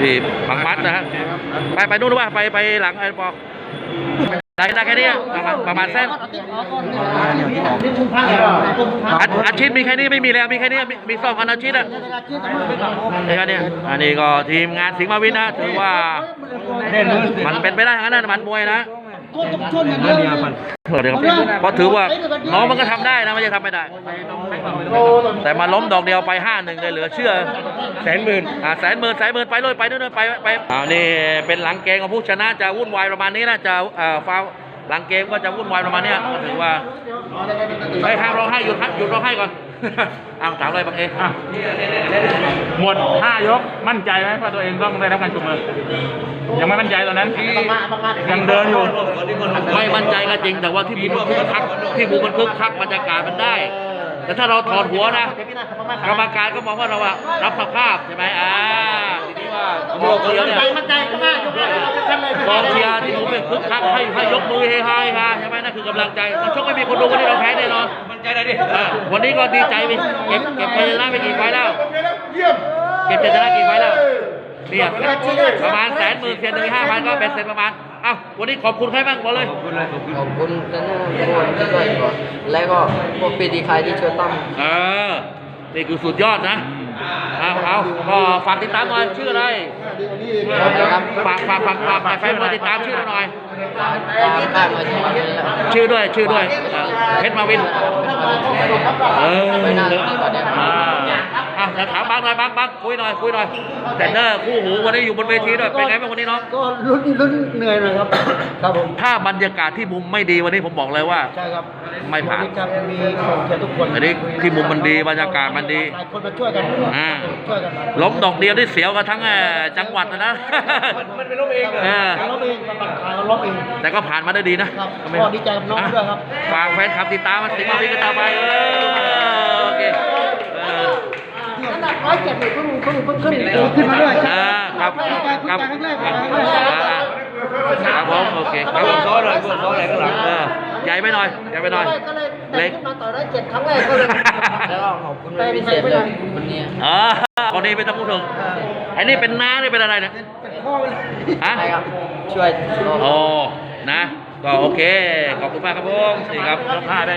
ที่บางมัดนะฮะไปไปนู่นหรือว่าไปไปหลังไอ้บอกได้ได้แค่นี้อะประมาณประมาณเส้นอาอาชีพมีแค่นี้ไม่มีแล้วมีแค่นี้มีสองอันอาชีพอะนี่ก็เนี่ยอันนี้ก็ทีมงานสิงห์มาวินนะถือว่ามันเป็นไปได้ทั้งนั้นมันมวยนะ เดี๋ยวเพราะถือว่าน้องมันก็ทำได้นะไม่ใช่ทำไม่ได้ แต่มาล้มดอกเดียวไปห้าหนึ่งเลยเหลือเชื่อแสนหมื่นอ่าแสนหมื่นแสนหมื่นไปเลยไปนู่นไปไปอ่านี่เป็นหลังเกมของผู้ชนะจะวุ่นวายประมาณนี้นะจะเอ่อฟาวหลังเกมก็จะวุ่นวายประมาณเนี้ยก็ถือว่าไปห้ามร้องไห้หยุดหยุดร้องไห้ก่อน อ้าวถามอะไรบางเออะหมดห้ายก มั่นใจไหมว่าตัวเองต้องได้รับการชุมมือ ยังไม่มั่นใจตอนนั้น ยังเดินอยู่ ไม่มั่นใจก็จริง แต่ว่าที่บูมันคึกคักที่บูมันคึกคักบรรยากาศมันได้ แต่ถ้าเราถอดหัวนะกรรมการก็มองว่าเราอะรับสภาพใช่ไหมอ่าทีนี้ว่ากองเชียร์เนี่ยมั่นใจก็มากยกแรกเราทำเลยกองเชียร์ที่ดูเป็นคึกคักให้ให้ยกมือเฮฮาเฮฮาใช่ไหมนั่นคือกำลังใจตอนชกไม่มีคนดูวันนี้เราแพ้แน่นอนมั่นใจได้ดิวันนี้ก็ดีใจไปเก็บเก็บชัยชนะไปกี่ไฟล์แล้ว เก็บชัยชนะกี่ไฟล์แล้ว เนี่ยประมาณแสนหมื่นเสียหนึ่งห้าพันก็เป็นเสร็จประมาณเอ้าวันนี้ขอบคุณใครบ้างบอกเลย ขอบคุณเทรนเนอร์ทุกคนที่ช่วยก่อนและก็พวกปีดีใครที่ช่วยตั้มเออนี่คือสุดยอดนะเอาเอาก็ฝากติดตามหน่อยชื่ออะไรนะครับฝากฝากฝากฝากฝากแฟนมวยติดตามชื่อเราหน่อยตามค่ายมาที่มาเป็นแล้วชื่อด้วยชื่อด้วยเออเพชรมาวิน เออไปหน้าที่ก่ อนเนี่ยอ่าอะเดี๋ยวถามบางหน่อยบางบางคุยหน่อยคุยหน่อยแต่เนอร์คู่หูวันนี้อยู่บนเวทีด้วยเป็นไงบ้างวันนี้น้องก็ลุ้นลุ้นเหนื่อยหน่อยครับ ครับผมถ้าบรรยากาศที่มุมไม่ดีวันนี้ผมบอกเลยว่าใช่ครับไม่ผ่านวันจะมีคนเชียร์ทุกคนอันนี้ที่มุมมันดีบรรยากาศมันดีหลายคนมาช่วยกันอ่าช่วยกันมาล้มดอกเดียวที่เสียวกันทั้งเอ่อจังหวัดนะนะมันเป็นล้มเองเออล้มเองมันปัดขาล้มเองแต่ก็ผ่านมาได้ดีนะครับก็ดีใจกับน้องด้วยครับฝากแฟนคลับติดตามมาสิงห์มาวินกันต่อไปเออโอเคเอออันดับ ร้อยเจ็ดเนี่ยเพิ่งเพิ่งเพิ่งขึ้นขึ้นมาด้วยอ่าครับครับครั้งแรกครับครั้งแรกอ่าครับผมโอเคครับผมซ้อหน่อยซ้อหน่อยข้างหลังเออใหญ่ไปหน่อยใหญ่ไปหน่อยก็เลยเล็กขึ้นมาต่อได้เจ็ดครั้งแรกก็เลยแล้วก็ขอบคุณเป็นพิเศษเลยวันนี้อ๋อคนนี้ไม่ต้องพูดถึงไอ้นี่เป็นน้านี่เป็นอะไรเนี่ยเป็นพ่อไปเลยฮะใช่ครับช่วยโอ้นะก็โอเคขอบคุณมากครับผมนี่ครับถ้าได้